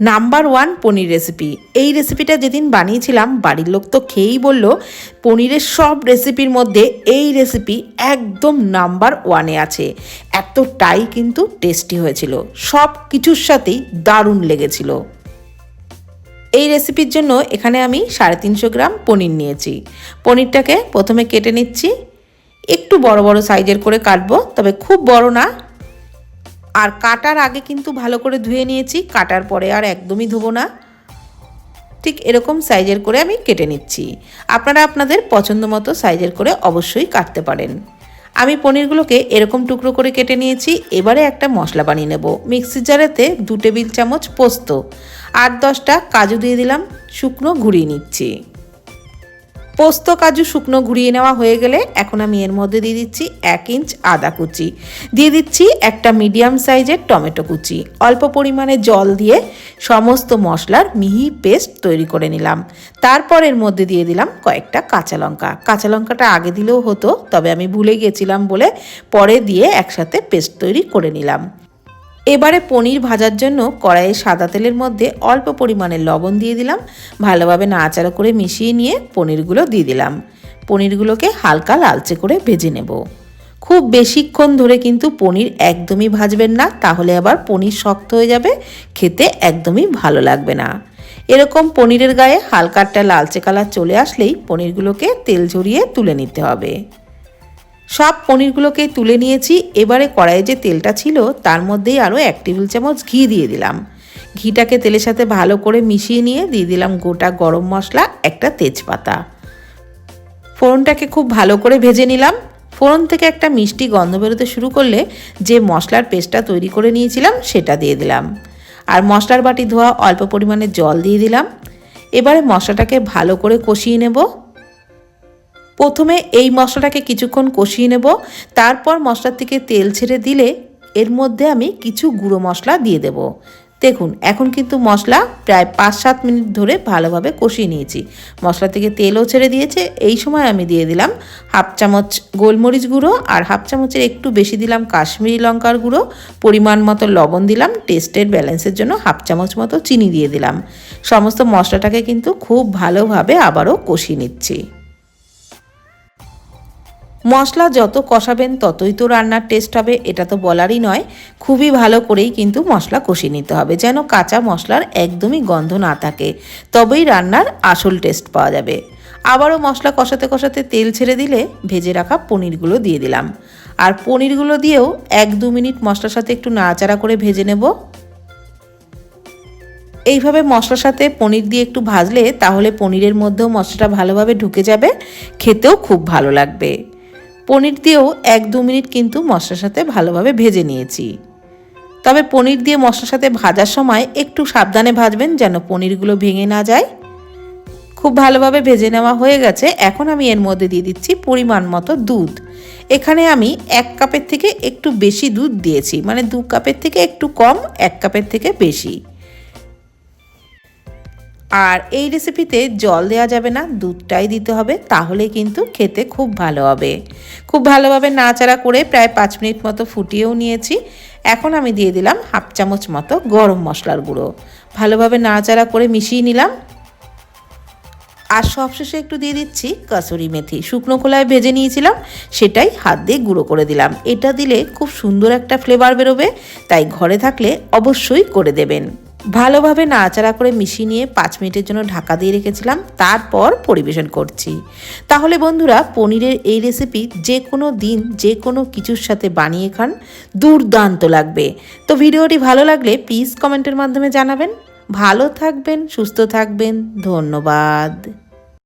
Number one পনির recipe. এই রেসিপিটা যেদিন বানিয়েছিলাম, বাড়ির লোক তো খেয়েই বলল, পনিরের সব রেসিপির মধ্যে এই রেসিপি একদম নাম্বার ওয়ানে আছে। এতটাই কিন্তু টেস্টি হয়েছিল। সব কিছুর সাথেই দারুণ লেগেছিল। এই রেসিপির জন্য এখানে আমি সাড়ে তিনশো গ্রাম পনির নিয়েছি। পনিরটাকে প্রথমে কেটে নিচ্ছি। একটু বড় বড় সাইজের করে কাটবো, তবে খুব বড় না আর কাটার আগে কিন্তু ভালো করে ধুয়ে নিয়েছি, কাটার পরে আর একদমই ধোবো না। ঠিক এরকম সাইজের করে আমি কেটে নিচ্ছি। আপনারা আপনাদের পছন্দ মতো সাইজের করে অবশ্যই কাটতে পারেন। আমি পনিরগুলোকে এরকম টুকরো করে কেটে নিয়েছি, এবারে একটা মশলা বানিয়ে নেব। মিক্সি জারেতে দু টেবিল চামচ পোস্ত আট দশটা কাজু দিয়ে দিলাম, শুকনো ঘুরিয়ে নিচ্ছি। পোস্ত, কাজু, শুকনো ঘুরিয়ে নেওয়া হয়ে গেলে এখন আমি এর মধ্যে দিয়ে দিচ্ছি এক ইঞ্চ আদা কুচি। দিয়ে দিচ্ছি একটা মিডিয়াম সাইজের টমেটো কুচি। অল্প পরিমাণে জল দিয়ে সমস্ত মশলার মিহি পেস্ট তৈরি করে নিলাম। তারপর এর মধ্যে দিয়ে দিলাম কয়েকটা কাঁচা লঙ্কা। কাঁচা লঙ্কাটা আগে দিলেও হতো, তবে আমি ভুলে গেছিলাম বলে পরে দিয়ে একসাথে পেস্ট তৈরি করে নিলাম। এবারে পনির ভাজার জন্য কড়াইয়ে সাদা তেলের মধ্যে অল্প পরিমাণে লবণ দিয়ে দিলাম। ভালোভাবে নাড়াচাড়া করে মিশিয়ে নিয়ে পনিরগুলো দিয়ে দিলাম। পনিরগুলোকে হালকা লালচে করে ভেজে নেব। খুব বেশিক্ষণ ধরে কিন্তু পনির একদমই ভাজবেন না, তাহলে আবার পনির শক্ত হয়ে যাবে, খেতে একদমই ভালো লাগবে না। এরকম পনিরের গায়ে হালকা একটা লালচে কালার চলে আসলেই পনিরগুলোকে তেল ঝরিয়ে তুলে নিতে হবে। সব পনিরগুলোকে তুলে নিয়েছি, এবারে কড়াইয়ে যে তেলটা ছিল, তার মধ্যেই আরও এক টেবিল চামচ ঘি দিয়ে দিলাম। ঘিটাকে তেলের সাথে ভালো করে মিশিয়ে নিয়ে দিয়ে দিলাম গোটা গরম মশলা, একটা তেজপাতা। ফোড়নটাকে খুব ভালো করে ভেজে নিলাম। ফোড়ন থেকে একটা মিষ্টি গন্ধ বেরোতে শুরু করলে যে মশলার পেস্টটা তৈরি করে নিয়েছিলাম, সেটা দিয়ে দিলাম। আর মশলার বাটি ধোয়া অল্প পরিমাণে জল দিয়ে দিলাম। এবারে মশলাটাকে ভালো করে কষিয়ে নেব। প্রথমে এই মশলাটাকে কিছুক্ষণ কষিয়ে নেব, তারপর মশলার থেকে তেল ছেড়ে দিলে এর মধ্যে আমি কিছু গুঁড়ো মশলা দিয়ে দেব। দেখুন, এখন কিন্তু মশলা প্রায় পাঁচ সাত মিনিট ধরে ভালোভাবে কষিয়ে নিয়েছি। মশলা থেকে তেলও ছেড়ে দিয়েছে, এই সময় আমি দিয়ে দিলাম হাফ চামচ গোলমরিচ গুঁড়ো আর হাফ চামচের একটু বেশি দিলাম কাশ্মীরি লঙ্কার গুঁড়ো। পরিমাণ মতো লবণ দিলাম, টেস্টের ব্যালেন্সের জন্য হাফ চামচ মতো চিনি দিয়ে দিলাম। সমস্ত মশলাটাকে কিন্তু খুব ভালোভাবে আবারও কষিয়ে নিচ্ছি। মশলা যত কষাবেন ততই তো রান্নার টেস্ট হবে, এটা তো বলারই নয়। খুবই ভালো করেই কিন্তু মশলা কষিয়ে নিতে হবে, যেন কাঁচা মশলার একদমই গন্ধ না থাকে, তবেই রান্নার আসল টেস্ট পাওয়া যাবে। আবারও মশলা কষাতে কষাতে তেল ছেড়ে দিলে ভেজে রাখা পনিরগুলো দিয়ে দিলাম। আর পনিরগুলো দিয়েও এক দু মিনিট মশলার সাথে একটু নাড়াচাড়া করে ভেজে নেব। এইভাবে মশলার সাথে পনির দিয়ে একটু ভাজলে তাহলে পনিরের মধ্যেও মশলাটা ভালোভাবে ঢুকে যাবে, খেতেও খুব ভালো লাগবে। পনির দিয়েও এক দু মিনিট কিন্তু মশলার সাথে ভালোভাবে ভেজে নিয়েছি। তবে পনির দিয়ে মশলার সাথে ভাজার সময় একটু সাবধানে ভাজবেন যেন পনিরগুলো ভেঙে না যায়। খুব ভালোভাবে ভেজে নেওয়া হয়ে গেছে। এখন আমি এর মধ্যে দিয়ে দিচ্ছি পরিমাণ মতো দুধ। এখানে আমি এক কাপের থেকে একটু বেশি দুধ দিয়েছি। মানে দু কাপের থেকে একটু কম, এক কাপের থেকে বেশি। আর এই রেসিপিতে জল দেওয়া যাবে না, দুধটাই দিতে হবে তাহলে কিন্তু খেতে খুব ভালো হবে। খুব ভালোভাবে নাড়াচাড়া করে প্রায় পাঁচ মিনিট মতো ফুটিয়েও নিয়েছি। এখন আমি দিয়ে দিলাম হাফ চামচ মতো গরম মশলার গুঁড়ো। ভালোভাবে নাড়াচাড়া করে মিশিয়ে নিলাম। আর সবশেষে একটু দিয়ে দিচ্ছি কাসুরি মেথি। শুকনো খোলায় ভেজে নিয়েছিলাম, সেটাই হাত দিয়ে গুঁড়ো করে দিলাম। এটা দিলে খুব সুন্দর একটা ফ্লেভার বেরোবে, তাই ঘরে থাকলে অবশ্যই করে দেবেন। ভালোভাবে নাড়াচাড়া করে মিশিয়ে নিয়ে পাঁচ মিনিটের জন্য ঢাকা দিয়ে রেখেছিলাম, তারপর পরিবেশন করছি। তাহলে বন্ধুরা, পনিরের এই রেসিপি যে কোনো দিন, যে কোনো কিছুর সাথে বানিয়ে খান, দুর্দান্ত লাগবে। তো ভিডিওটি ভালো লাগলে প্লিজ কমেন্টের মাধ্যমে জানাবেন। ভালো থাকবেন, সুস্থ থাকবেন, ধন্যবাদ।